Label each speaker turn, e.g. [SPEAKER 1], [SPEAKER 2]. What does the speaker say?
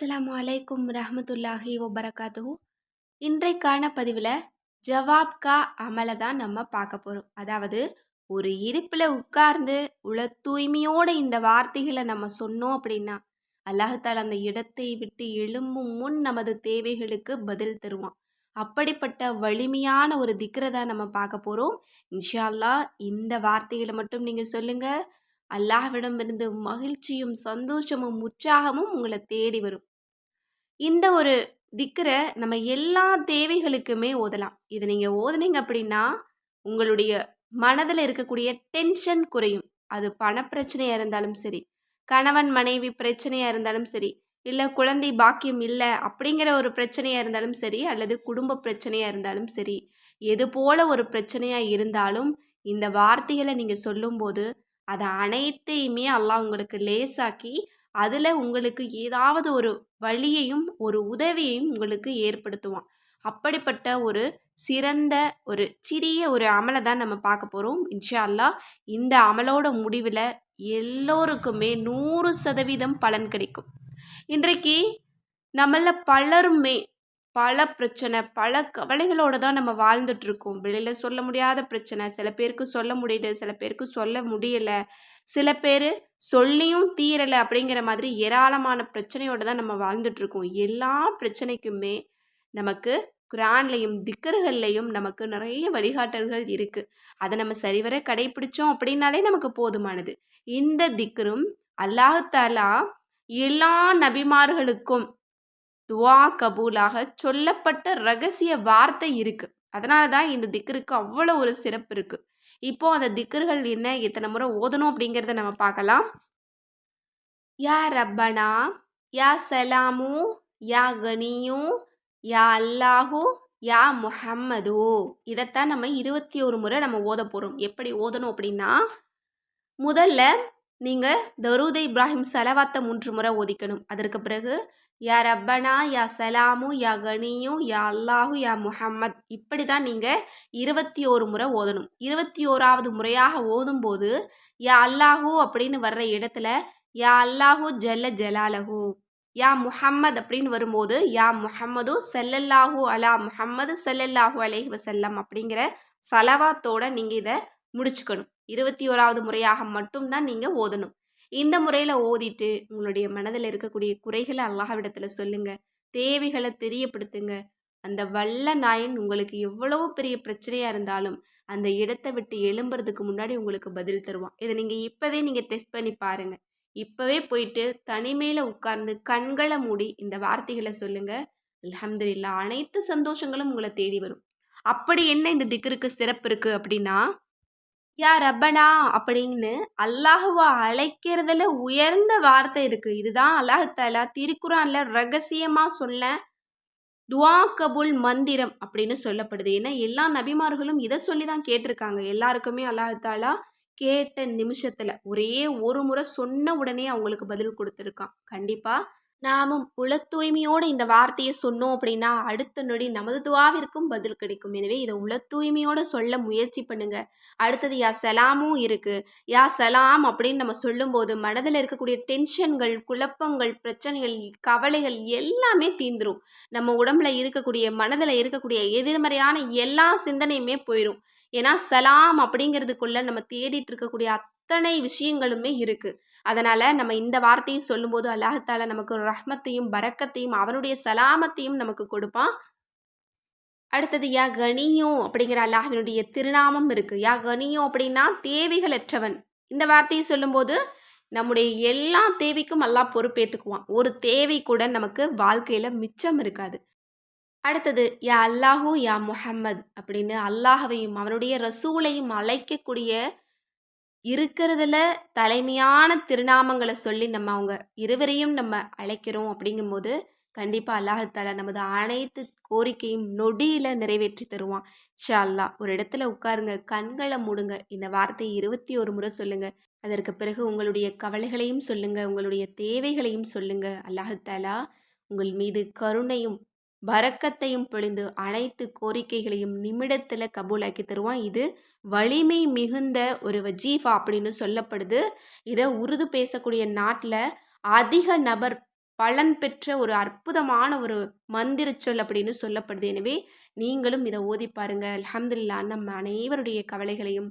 [SPEAKER 1] அஸ்லாம் வலைக்கும் ரஹமத்துல்லாஹி வபரகாத்துஹு. இன்றைக்கான பதிவில் ஜவாப்கா அமலை தான் நம்ம பார்க்க போகிறோம் அதாவது ஒரு இருப்பில் உட்கார்ந்து உள தூய்மையோடு இந்த வார்த்தைகளை நம்ம சொன்னோம் அப்படின்னா அல்லாஹால் அந்த இடத்தை விட்டு எழும்பும் முன் நமது தேவைகளுக்கு பதில் தருவான். அப்படிப்பட்ட வலிமையான ஒரு திக்கரை தான் நம்ம பார்க்க போகிறோம் இன்ஷா அல்லாஹ் இந்த வார்த்தைகளை மட்டும் நீங்கள் சொல்லுங்கள் அல்லாஹ்விடமிருந்து மகிழ்ச்சியும் சந்தோஷமும் உற்சாகமும் உங்களை தேடி வரும். இந்த ஒரு திக்கரை நம்ம எல்லா தேவைகளுக்குமே ஓதலாம். இதை நீங்கள் ஓதுனீங்க அப்படின்னா உங்களுடைய மனதில் இருக்கக்கூடிய டென்ஷன் குறையும். அது பணப்பிரச்சனையாக இருந்தாலும் சரி கணவன் மனைவி பிரச்சனையாக இருந்தாலும் சரி இல்லை குழந்தை பாக்கியம் இல்லை அப்படிங்கிற ஒரு பிரச்சனையாக இருந்தாலும் சரி அல்லது குடும்ப பிரச்சனையாக இருந்தாலும் சரி எது போல ஒரு பிரச்சனையாக இருந்தாலும் இந்த வார்த்தைகளை நீங்கள் சொல்லும்போது அதை அனைத்தையுமே எல்லாம் உங்களுக்கு லேசாக்கி அதில் உங்களுக்கு ஏதாவது ஒரு வழியையும் ஒரு உதவியையும் உங்களுக்கு ஏற்படுத்துவான். அப்படிப்பட்ட ஒரு சிறந்த ஒரு சிறிய ஒரு அமலை தான் நம்ம பார்க்க போகிறோம் இன்ஷா அல்லாஹ் இந்த அமலோட முடிவில் எல்லோருக்குமே நூறு சதவீதம் பலன் கிடைக்கும். இன்றைக்கு நம்மள பலருமே பல பிரச்சனை பல கவலைகளோடு தான் நம்ம வாழ்ந்துட்டுருக்கோம். வெளியில் சொல்ல முடியாத பிரச்சனை சில பேருக்கு சொல்ல முடியுது சில பேருக்கு சொல்ல முடியலை. சில பேர் சொல்லியும் தீரலை அப்படிங்கிற மாதிரி ஏராளமான பிரச்சனையோடு தான் நம்ம வாழ்ந்துட்டுருக்கோம். எல்லா பிரச்சனைக்குமே நமக்கு குரான்லையும் திக்கர்கள்லையும் நமக்கு நிறைய வழிகாட்டல்கள் இருக்குது அதை நம்ம சரிவர கடைபிடிச்சோம் அப்படின்னாலே நமக்கு போதுமானது. இந்த திக்கரும் அல்லாஹாலா எல்லா நபிமார்களுக்கும் துவா கபூலாக சொல்லப்பட்ட ரகசிய வார்த்தை இருக்குது அதனால தான் இந்த திக்கருக்கு அவ்வளோ ஒரு சிறப்பு இருக்குது இப்போது அந்த திக்கர்கள் என்ன எத்தனை முறை ஓதணும் அப்படிங்கிறத நம்ம பார்க்கலாம். யா ரப்பனா யா சலாமு யா கனியு யா அல்லாஹு யா முஹம்மது. இதைத்தான் நம்ம இருபத்தி ஒரு முறை நம்ம ஓத போகிறோம் எப்படி ஓதணும் அப்படின்னா முதல்ல நீங்கள் தருத இப்ராஹிம் செலவாத்தை மூன்று முறை ஓதிக்கணும். அதற்கு பிறகு யா ரப்பனா யா சலாமு யா கனியு யா அல்லாஹு யா முஹம்மத். இப்படி தான் நீங்கள் இருபத்தி ஓரு முறை ஓதணும். இருபத்தி ஓராவது முறையாக ஓதும்போது யா அல்லாஹூ அப்படின்னு வர்ற இடத்துல யா அல்லாஹூ ஜல்ல ஜலாலஹூ யா முஹம்மத் அப்படின்னு வரும்போது யா முஹம்மது செல்லல்லாஹூ அலா முஹம்மது செல்லல்லாஹூ அலேஹி வசல்லம் அப்படிங்கிற சலவாத்தோட நீங்கள் இதை முடிச்சுக்கணும். இருபத்தி ஓராவது முறையாக மட்டும்தான் நீங்கள் ஓதணும். இந்த முறையில் ஓதிட்டு உங்களுடைய மனதில் இருக்கக்கூடிய குறைகளை அல்லாஹ்விடத்தில் சொல்லுங்கள் தேவைகளை தெரியப்படுத்துங்க. அந்த வல்ல நாயன் உங்களுக்கு எவ்வளவு பெரிய பிரச்சனையாக இருந்தாலும் அந்த இடத்தை விட்டு எழும்புறதுக்கு முன்னாடி உங்களுக்கு பதில் தருவான். இதை நீங்கள் இப்போவே நீங்கள் டெஸ்ட் பண்ணி பாருங்கள் இப்போவே போயிட்டு தனிமையில் உட்கார்ந்து கண்களை மூடி இந்த வார்த்தைகளை சொல்லுங்கள் அலமதுல்லா அனைத்து சந்தோஷங்களும் உங்களை தேடி வரும். அப்படி என்ன இந்த திக்கருக்கு சிறப்பு இருக்குது அப்படின்னா யா ரப்பனா? அப்படின்னு அல்லாஹுவா அழைக்கிறதுல உயர்ந்த வார்த்தை இருக்குது இதுதான் அல்லாஹாலா திருக்குறான்ல ரகசியமாக சொல்ல துவா கபுல் மந்திரம் அப்படின்னு சொல்லப்படுது. ஏன்னா எல்லா நபிமார்களும் இதை சொல்லி தான் கேட்டிருக்காங்க. எல்லாருக்குமே அல்லாஹாலா கேட்ட நிமிஷத்தில் ஒரே ஒரு முறை சொன்ன உடனே அவங்களுக்கு பதில் கொடுத்துருக்கான். கண்டிப்பாக நாமும் உள தூய்மையோடு இந்த வார்த்தையை சொன்னோம் அப்படின்னா அடுத்த நொடி நமது துவாவிற்கும் பதில் கிடைக்கும். எனவே இதை உள தூய்மையோடு சொல்ல முயற்சி பண்ணுங்க. அடுத்தது யா சலாமும் இருக்கு. யா சலாம் அப்படின்னு நம்ம சொல்லும்போது மனதில் இருக்கக்கூடிய டென்ஷன்கள் குழப்பங்கள் பிரச்சனைகள் கவலைகள் எல்லாமே தீந்துரும் நம்ம உடம்புல இருக்கக்கூடிய மனதில் இருக்கக்கூடிய எதிர்மறையான எல்லா சிந்தனையுமே போயிடும் ஏன்னா சலாம் அப்படிங்கிறதுக்குள்ள நம்ம தேடிட்டு இருக்கக்கூடிய அத்தனை விஷயங்களுமே இருக்குது அதனால் நம்ம இந்த வார்த்தையை சொல்லும்போது அல்லாஹால நமக்கு ஒரு ரஹ்மத்தையும் பரக்கத்தையும் அவனுடைய சலாமத்தையும் நமக்கு கொடுப்பான். அடுத்தது யா கனியும் அப்படிங்கிற அல்லாஹினுடைய திருநாமம் இருக்குது யா கனியும் அப்படின்னா தேவைகளற்றவன். இந்த வார்த்தையை சொல்லும்போது நம்முடைய எல்லா தேவைக்கும் அல்லாஹ் பொறுப்பேற்றுக்குவான் ஒரு தேவை கூட நமக்கு வாழ்க்கையில் மிச்சம் இருக்காது. அடுத்தது யா அல்லாஹூ யா முஹம்மது அப்படின்னு அல்லாஹவையும் அவனுடைய ரசூலையும் அழைக்கக்கூடிய இருக்கிறதுல தலைமையான திருநாமங்களை சொல்லி நம்ம அவங்க இருவரையும் நம்ம அழைக்கிறோம் அப்படிங்கும்போது கண்டிப்பாக அல்லாஹத்தாலா நமது அனைத்து கோரிக்கையும் நொடியில் நிறைவேற்றி தருவான். ஷா அல்லா ஒரு இடத்துல உட்காருங்க கண்களை மூடுங்க. இந்த வார்த்தையை இருபத்தி ஒரு முறை சொல்லுங்கள் அதற்கு பிறகு உங்களுடைய கவலைகளையும் சொல்லுங்கள் உங்களுடைய தேவைகளையும் சொல்லுங்கள் அல்லாஹத்தாலா உங்கள் மீது கருணையும் பரக்கத்தையும் பொழிந்து அனைத்து கோரிக்கைகளையும் நிமிடத்தில் கபூலாக்கி தருவான். இது வலிமை மிகுந்த ஒரு வஜீஃபா அப்படின்னு சொல்லப்படுது. இதை உருது பேசக்கூடிய நாட்டில் அதிக நபர் பலன் பெற்ற ஒரு அற்புதமான ஒரு மந்திர சொல் அப்படின்னு சொல்லப்படுது. எனவே நீங்களும் இதை ஓதி பாருங்கள் அலமதுல்லா நம்ம அனைவருடைய கவலைகளையும்